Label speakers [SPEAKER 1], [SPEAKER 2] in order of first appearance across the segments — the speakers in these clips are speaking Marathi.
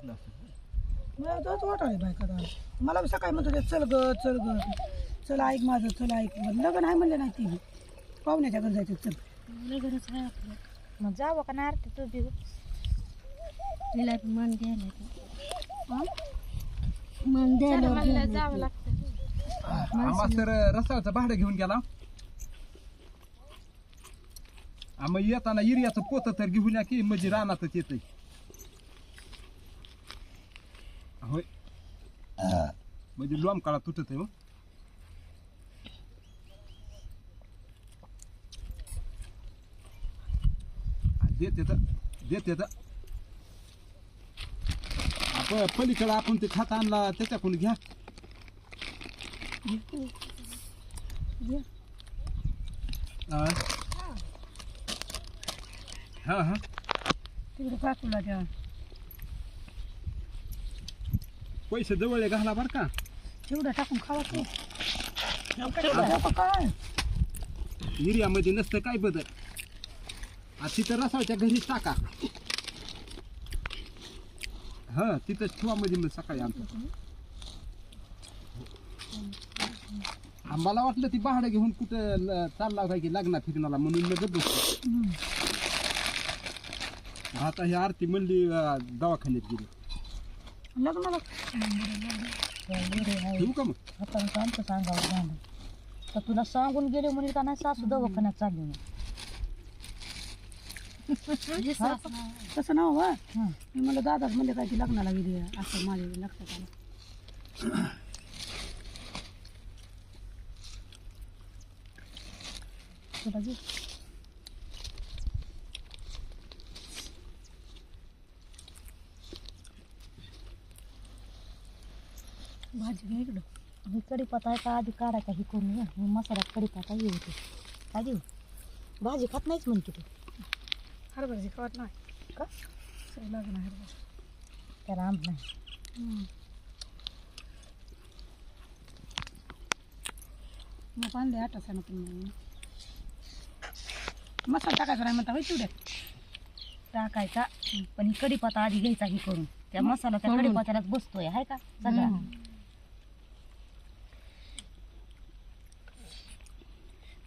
[SPEAKER 1] वाटलं असं
[SPEAKER 2] मला तोच वाटायला बायका दादा मला बी सकाळी म्हणतो ते चल ग चल ग चल ऐक माझं चल ऐक. लग्न आहे म्हणले नाही ती पाहुण्याच्या घरी जायचं चल.
[SPEAKER 3] लगनच आहे आपलं. मग जावं का नाही आरती तू बी तिला बी मन द्यायला मन द्यायला जावं लागतं.
[SPEAKER 1] आम्हा सर रसाचं भाडं घेऊन गेला. आम्ही येताना इरियाचं पोत तर घेऊन या की म्हणजे रानातच येतंय होय म्हणजे लोंबकाळा तुटत आहे हो. देते तर देते तर आपण पलीकडे आपण ते खात आणला त्याच्याकडून घ्या. हा हा.
[SPEAKER 2] तिकडे काकूला त्या
[SPEAKER 1] पैसे जवळ घाला बर का.
[SPEAKER 2] तेवढं टाकून खावा ते. काय?
[SPEAKER 1] निर्यामध्ये नसतं काय बदल? आ तिथं रसाच्या घरीच टाका. हा तिथंच ठेवा मध्ये मग सकाळी आमचं. आम्हाला वाटलं ती भाडं घेऊन कुठं ल- चालला होता की लग्ना फिरणाला म्हणून मी गप्प बसलो. आता ही आरती म्हणली अं, दवाखान्यात गेली.
[SPEAKER 2] लग्नाला
[SPEAKER 1] ठेवू का मग?
[SPEAKER 3] आता आमचं सांगावं झालं. तर तुला सांगून गेले म्हणजे का नाही? सासू दवाखान्यात चालली नाही
[SPEAKER 2] तसं ना वा
[SPEAKER 3] हं.
[SPEAKER 2] मी म्हणलं दादाच म्हणले काय ती लग्नाला गेली आहे. असं माझ्या लक्षात आलं.
[SPEAKER 3] तुला जे
[SPEAKER 2] भाजी घ्या इकडं.
[SPEAKER 3] मी कढीपत्ता आहे का? आधी काढायचा हे करून या मी मसाल्यात कढीपत्ता हे होते काय देऊ? भाजी खात नाहीच म्हणते तू.
[SPEAKER 2] हरभऱ्याची खावत नाही.
[SPEAKER 3] का?
[SPEAKER 2] सगळं लग्न हरभरा.
[SPEAKER 3] त्याला आंब नाही.
[SPEAKER 2] मग पांदे आठ असं पण मसाला टाकायचा नाही म्हणता होय तेवढ्या.
[SPEAKER 3] टाकायचा पण ही कढीपत्ता आधी घ्यायचा हे करून त्या मसाला त्या कढीपत्त्यालाच बसतोय हाय का? सगळा.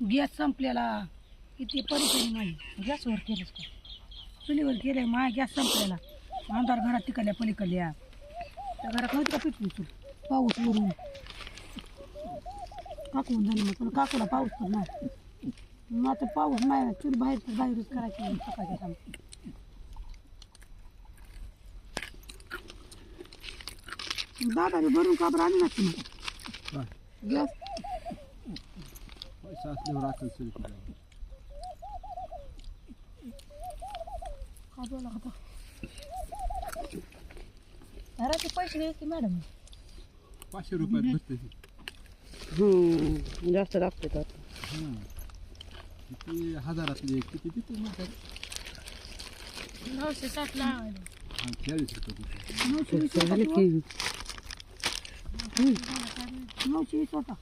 [SPEAKER 2] गॅस संपलेला. किती परिस्थिती माझी
[SPEAKER 3] गॅसवर केलंच का?
[SPEAKER 2] चुलीवर गेले माय गॅस संपलेला. अंधार घरात तिकडल्या पलीकडल्या. त्या घरात नव्हती का पिटली चूल? पाऊस वरून काकून झाली मग. पण काकूला पाऊस तर नाही. मग आता पाऊस नाही. चूल बाहेर तर बाहेरच करायची सकाळच्या काम दादाने भरून काबर आली ना तुम्हाला?
[SPEAKER 1] काय?
[SPEAKER 2] गॅस
[SPEAKER 1] असेल सर
[SPEAKER 2] का बोला होता
[SPEAKER 3] घराचे पैसे घे की मॅडम
[SPEAKER 1] पाचशे रुपयात बसते.
[SPEAKER 2] जास्त लागते तर
[SPEAKER 1] हां किती हजारातले किती किती म्हणतात
[SPEAKER 3] नऊशे साठ लावायला
[SPEAKER 1] हां चाळीस रुपये देते.
[SPEAKER 2] नऊशे वीस होता नऊशे वीस होता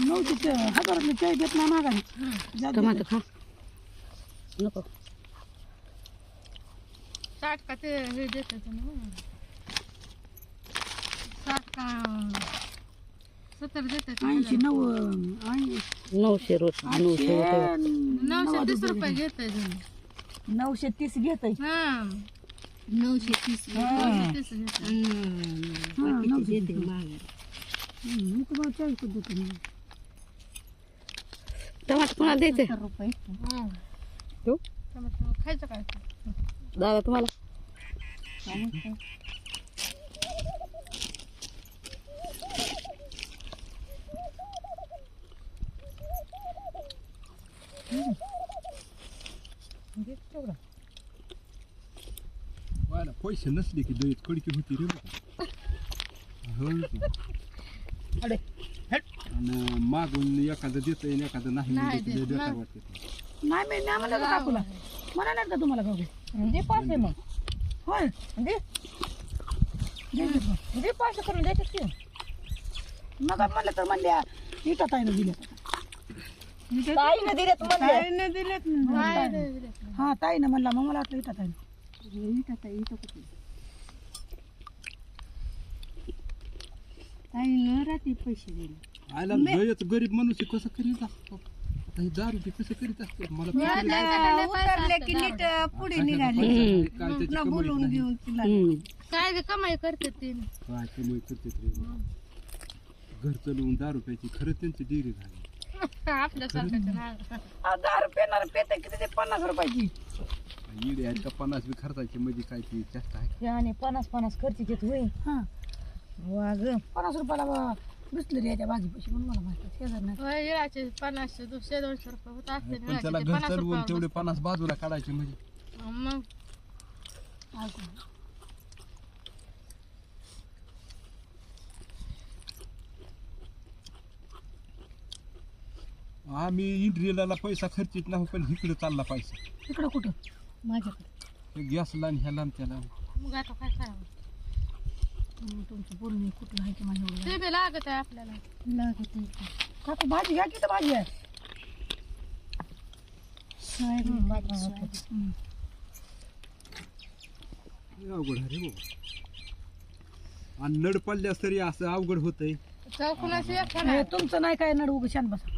[SPEAKER 2] नऊशे ते हजारातले चाय देत नाही मागाने टमाटर खा. नको.
[SPEAKER 3] साठ का ते हे देत साठ का सत्तर देतात
[SPEAKER 2] ऐंशी नऊ
[SPEAKER 4] नऊशे रोज
[SPEAKER 2] ऐंशी
[SPEAKER 3] नऊशे तीस रुपये घेत
[SPEAKER 2] नऊशे तीस घेत
[SPEAKER 3] हा. नऊशे तीस नऊशे तीस घेत
[SPEAKER 2] नऊशे मी तुम्हाला चाळीस देतो.
[SPEAKER 4] टमाटर कोणाला द्यायचे.
[SPEAKER 3] रुपये.
[SPEAKER 4] तू
[SPEAKER 3] खायचं काय?
[SPEAKER 4] दादा तुम्हाला.
[SPEAKER 1] पैसे नसले की दळीत कडकी होती रे.
[SPEAKER 3] अरे
[SPEAKER 1] आणि मागून एखादं देत एखादं नाही
[SPEAKER 3] नाही देत,
[SPEAKER 1] बेकार
[SPEAKER 3] नाही.
[SPEAKER 1] वाटते
[SPEAKER 2] नाही मी नाही म्हणलं का काकूला? म्हणा नाही का तुम्हाला भाऊ
[SPEAKER 3] दे पाचशे मग.
[SPEAKER 2] होय.
[SPEAKER 3] दे.
[SPEAKER 2] दे दे मग.
[SPEAKER 3] दे पाचशे करून द्यायचे की
[SPEAKER 2] मग म्हणलं तर म्हणल्या इथं ताईनं दिल्या
[SPEAKER 3] ताईनं दिलेत म्हणले.
[SPEAKER 2] हा ताईनं म्हणला मग मला वाटलं इथं ताईनं. ताईनं रात्री पैसे दिले.
[SPEAKER 1] आयला गरीब माणूस कसं करीत असतो? आता हे दारू ते कसं करीत असतो? मला
[SPEAKER 2] उतरले की नीट पुढे निघाले.
[SPEAKER 1] काय त्याची
[SPEAKER 2] पुन्हा
[SPEAKER 1] कमाई
[SPEAKER 2] बोलून
[SPEAKER 1] नाही.
[SPEAKER 2] घेऊन तिला.
[SPEAKER 4] हम्म.
[SPEAKER 3] काय ग कमाई करते ते.
[SPEAKER 1] काय कमाई करते रे घर चालवून दारू प्यायची खरं त्यांची डिरी झाली.
[SPEAKER 3] आपल्या स्वतःचं
[SPEAKER 2] आ, दहा रुपये पेते किती ते पन्नास रुपयाची.
[SPEAKER 1] इडे आहेत का पन्नास बी खर्चायचे म्हणजे काय ती जास्त आहे
[SPEAKER 3] आणि पन्नास पन्नास खर्च घेत होईल
[SPEAKER 2] हा.
[SPEAKER 3] वाग
[SPEAKER 2] पन्नास रुपयाला म्हणून मला माहिती
[SPEAKER 3] पन्नासशे दोनशे दोनशे रुपये होत असते
[SPEAKER 1] पण त्याला घर चालवून तेवढे पन्नास बाजूला काढायचे म्हणजे.
[SPEAKER 3] मग.
[SPEAKER 1] आम्ही इंड्रियला पैसा खर्चित नाही पण इकडे चालला पैसा.
[SPEAKER 2] इकडं कुठं?
[SPEAKER 3] माझ्याकडे.
[SPEAKER 1] हे गॅसला आणि ह्याला आणि त्याला.
[SPEAKER 3] मग आता काय करावं?
[SPEAKER 2] तुमचं बोलणं कुठलं आहे की माझ्या
[SPEAKER 3] ते बी लागत आहे आपल्याला. लागत
[SPEAKER 2] काकू भाजी घ्या की तर भाजी आहे?
[SPEAKER 1] अवघड आहे रे बाबा. आणि नड पडल्यास तरी असं अवघड होतंय.
[SPEAKER 2] हे तुमचं नाही काय नड उभं शांत बसा.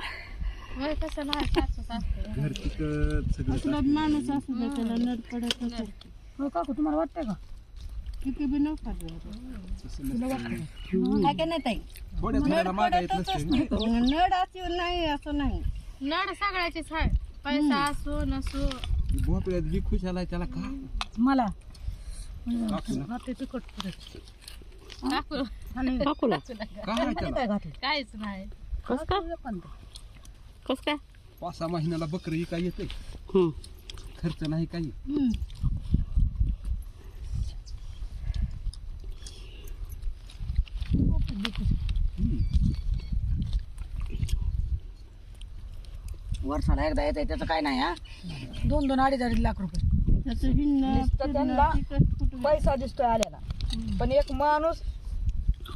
[SPEAKER 3] वय कसं नाही सासू सासू
[SPEAKER 1] घर तिथं सगळं
[SPEAKER 2] माणूस असू दे त्याला नड पडत हो काकू तुम्हाला वाटतंय का? किती बी. काय काय नाही ताई?
[SPEAKER 1] येत नसते
[SPEAKER 2] नड असं नाही. असं नाही.
[SPEAKER 3] नड सगळ्याचीच आहे. पैसा असो नसो.
[SPEAKER 1] भोपळ्यात बी खुश आलाय त्याला का?
[SPEAKER 2] मला?
[SPEAKER 3] काहीच नाही.
[SPEAKER 4] कस काय?
[SPEAKER 1] पाच सहा महिन्याला बकरं ही काय येते. खर्च नाही काही हम्म.
[SPEAKER 2] वर्षाला एकदा येते त्याचं काय नाही हा? दोन दोन अडीच अडीच लाख रुपये.
[SPEAKER 3] नुसतं त्यांना पैसा दिसतोय आलेला. पण एक माणूस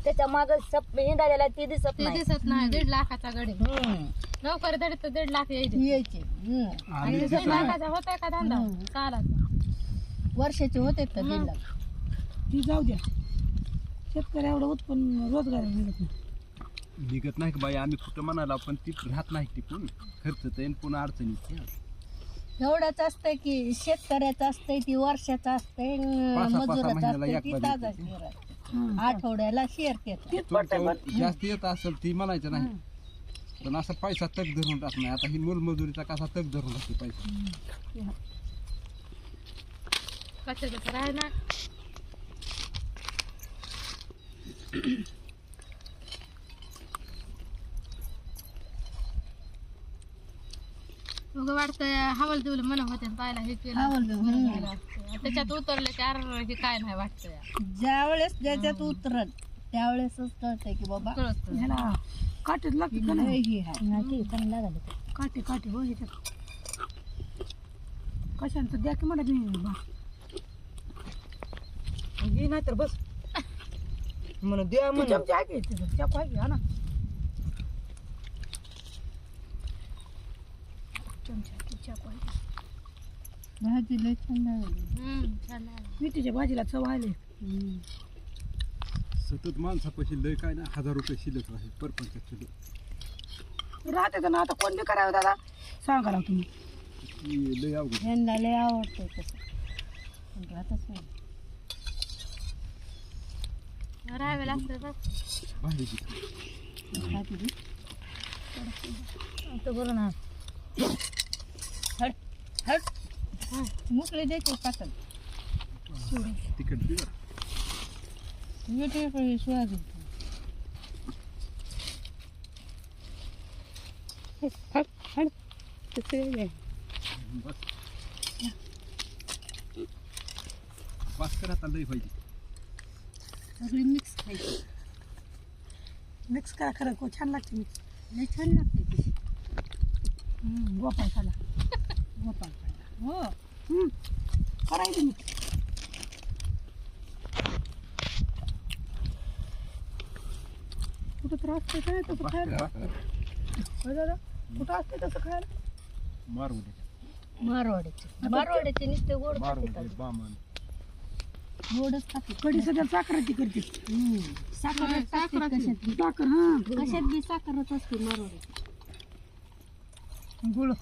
[SPEAKER 3] त्याच्या माग हिंडालेला ते दिसत नाही. दिसत नाही दीड लाखाचा गडी. नोकरी दीड तर दीड लाख यायचे. आणि
[SPEAKER 1] आम्ही
[SPEAKER 3] दीड लाखाचा होताय का धंदा? चालत
[SPEAKER 2] वर्षाचे होते का दीड लाख? ती जाऊ द्या. शेतकऱ्या एवढं उत्पन्न रोजगार मिळत नाही.
[SPEAKER 1] निघत नाही का बाई? आम्ही कुठं म्हणाला पण ती राहत नाही ती पण खर्च तर पुन्हा अडचणी
[SPEAKER 5] एवढंच असतंय की शेतकऱ्याचं असतंय ती वर्षाचं असतंय
[SPEAKER 1] पाच पाच
[SPEAKER 5] मजुराचं
[SPEAKER 1] महिन्याला
[SPEAKER 5] असतंय
[SPEAKER 1] एक
[SPEAKER 5] ती
[SPEAKER 1] बारी
[SPEAKER 5] ताजा
[SPEAKER 1] येते.
[SPEAKER 5] शेअर असते. आठवड्याला शेअर घेतात
[SPEAKER 1] तुमच्यावर जास्त येत असेल ती म्हणायचं नाही. पण असा पैसा तक धरून राहत नाही. आता ही मोलमजुरीचा कसा तक धरून राहते पैसा?
[SPEAKER 3] कशाचं? राह ना. उगं वाटतंय हवल दिवलं म्हणा होते पाहिला हे केलं. त्याच्यात उतरले की अरे हे काय नाही वाटतं.
[SPEAKER 5] ज्या वेळेस ज्याच्यात उतरत त्यावेळेसच कळतंय की बाबा
[SPEAKER 3] कळत
[SPEAKER 2] ह्याला काटेच लागते का नाही?
[SPEAKER 5] आहे
[SPEAKER 2] काटे काटे हो ह्याच्यात. कशाने तर द्या की मला बी बा.
[SPEAKER 3] नाही तर बस. म्हणून द्या
[SPEAKER 2] ती चमचे आहे की की हा ना चमचे आहे की, चाकू आहे की.
[SPEAKER 5] भाजी लय छान लागली.
[SPEAKER 3] छान आहे.
[SPEAKER 2] मेथीच्या भाजीला चव आले.
[SPEAKER 1] सतत माणसापाशी लय काय ना हजार रुपये शिल्लक राहील परपंच
[SPEAKER 2] राहते तर ना आता कोण बी करावं दादा? सांगा लाव तुम्ही.
[SPEAKER 1] ती लय अवघड.
[SPEAKER 5] ह्यांना लय आवडतंय तसं. पण राहतच नाही.
[SPEAKER 3] राहावे लागतं.
[SPEAKER 5] भाजी बी.
[SPEAKER 3] तो बोल ना.
[SPEAKER 5] मोकळी द्यायची पातळ.
[SPEAKER 1] तिखट बी बरं.
[SPEAKER 5] वेगवेगळी सोयाबीन
[SPEAKER 4] हट हट तसं.
[SPEAKER 1] बस. बस कर लय पाहिजे.
[SPEAKER 5] सगळी मिक्स खायची.
[SPEAKER 2] मिक्स करा खरं को छान लागते मिक्स
[SPEAKER 5] लय छान लागते
[SPEAKER 2] गोपाळ खाला.
[SPEAKER 5] भोपाळ हो
[SPEAKER 2] करायचं मिक्स कुठं त्रास काय तसं खायला होय दादा कुठं असते तसं खायला
[SPEAKER 1] मारवडे
[SPEAKER 5] मारवाड्याचे मारवाड्याचे नुसते गोड
[SPEAKER 1] मारवडे बामण
[SPEAKER 5] गोडच खाते
[SPEAKER 2] कडी सध्या साखराची करते
[SPEAKER 5] साखर कशात
[SPEAKER 2] साखर हा
[SPEAKER 5] कशात बी साखरच असते मारवाड्याची
[SPEAKER 2] गुळ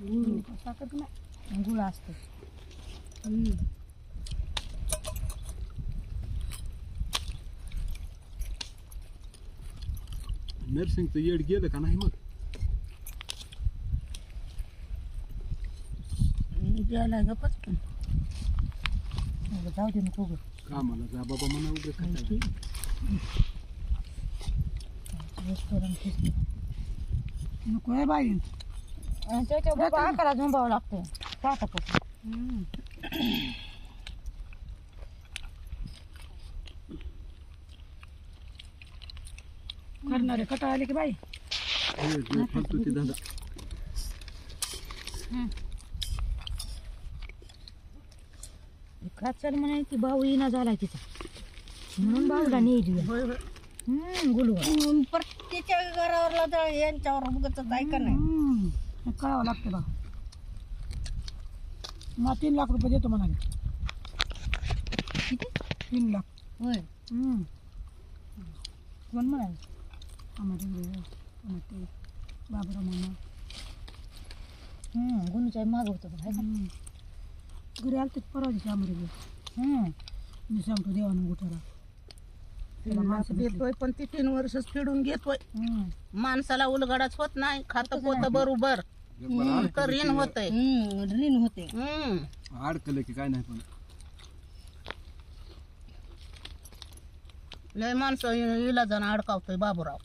[SPEAKER 2] साखर नाही
[SPEAKER 5] गुळ असतो
[SPEAKER 1] नर्सिंगचं येड गेलं का नाही मग?
[SPEAKER 5] द्यायला गपच पण जाऊ दे नको गं.
[SPEAKER 1] कामाला जा बाबा म्हणा उगे काय
[SPEAKER 5] रेस्टॉरंट
[SPEAKER 2] नको आहे बाई.
[SPEAKER 3] त्याच्या बाबा झोंबावं लागतं
[SPEAKER 2] करणारे कटा आले की बाई?
[SPEAKER 1] फालतू ते धंदा
[SPEAKER 3] चल म्हणे की भाऊ येणं झालाय तिचा. म्हणून भाऊला नेली. हम्म गुलवर
[SPEAKER 5] प्रत्येच्या घरावरला यांच्यावर उगत ऐका नाही.
[SPEAKER 2] करावं लागतं बा? मग तीन लाख रुपये देतो म्हणाले. तीन लाख.
[SPEAKER 5] होय.
[SPEAKER 2] हम्म.
[SPEAKER 3] कोण म्हणाल?
[SPEAKER 2] आम्हाला इकडे, आम्हाला ते बाबूराव मामा.
[SPEAKER 3] हम्म गुलूच्या मागवतो बघ, हाय का?
[SPEAKER 2] हम्म. घरी आलं ते परवा दिवशी आम्हाला.
[SPEAKER 3] हम्म.
[SPEAKER 2] मी सांगतो देवानं गुठाला त्याला माणसं भेटली.
[SPEAKER 6] देतोय पण ती तीन वर्षच फिडून घेतोय.
[SPEAKER 3] हम्म.
[SPEAKER 6] माणसाला उलगडाच होत नाही खात पोत बरोबर. तर ऋण होतय.
[SPEAKER 5] हम्म, ऋण होते
[SPEAKER 6] हम्म.
[SPEAKER 1] अडकलं की काय नाही पण.
[SPEAKER 6] लय माणसं इ- इलाजानं अडकावतोय बाबूराव.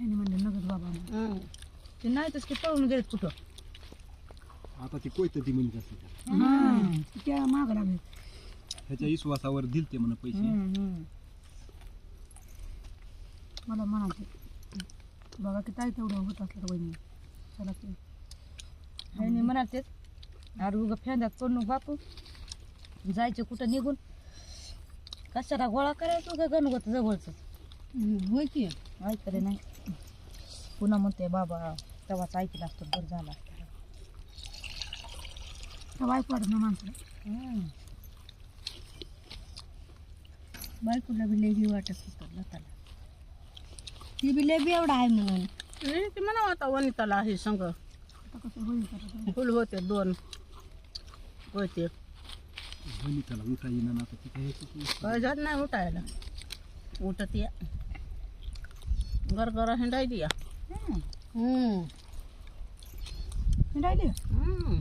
[SPEAKER 2] म्हणले नगद बाबा
[SPEAKER 6] हम्म.
[SPEAKER 3] ते नाही तसं ते पळून गेलेत कुठं?
[SPEAKER 1] आता ती कोयत ती म्हणजे असते
[SPEAKER 2] त्या माग लागले.
[SPEAKER 1] ह्याच्या विश्वासावर दिलते म्हणा पैसे.
[SPEAKER 2] मला म्हणायचे बघा की ताई तेवढं होत असलं वहिनी. चला की.
[SPEAKER 3] ह्यानी म्हणाले अरे उगा फेंद्यात पडणं बापू. जायचं कुठं निघून? कशाला गोळा करायचं उगा गणगत जवळच?
[SPEAKER 5] होय की.
[SPEAKER 3] ऐकले नाही. पुन्हा म्हणते बाबा तेव्हाच ऐकलं असतं बरं झालं असतं.
[SPEAKER 2] तर वाईट वाटत ना
[SPEAKER 3] हम्म.
[SPEAKER 5] बायकोला बी बी वाटत होतं लताला. ती बी लय बी एवढा आहे म्हणून.
[SPEAKER 6] हे ते म्हणा आता वनिताला हे संग.
[SPEAKER 2] आता कसं होईल तर
[SPEAKER 6] फुल होते दोन. होते.
[SPEAKER 1] त्याला उठा येईना ना आता ती
[SPEAKER 6] काय झालं नाही उठायला. उठत. या गरगरा हिंडाय दिया
[SPEAKER 5] हम्म.
[SPEAKER 2] राहिले
[SPEAKER 6] हम्म.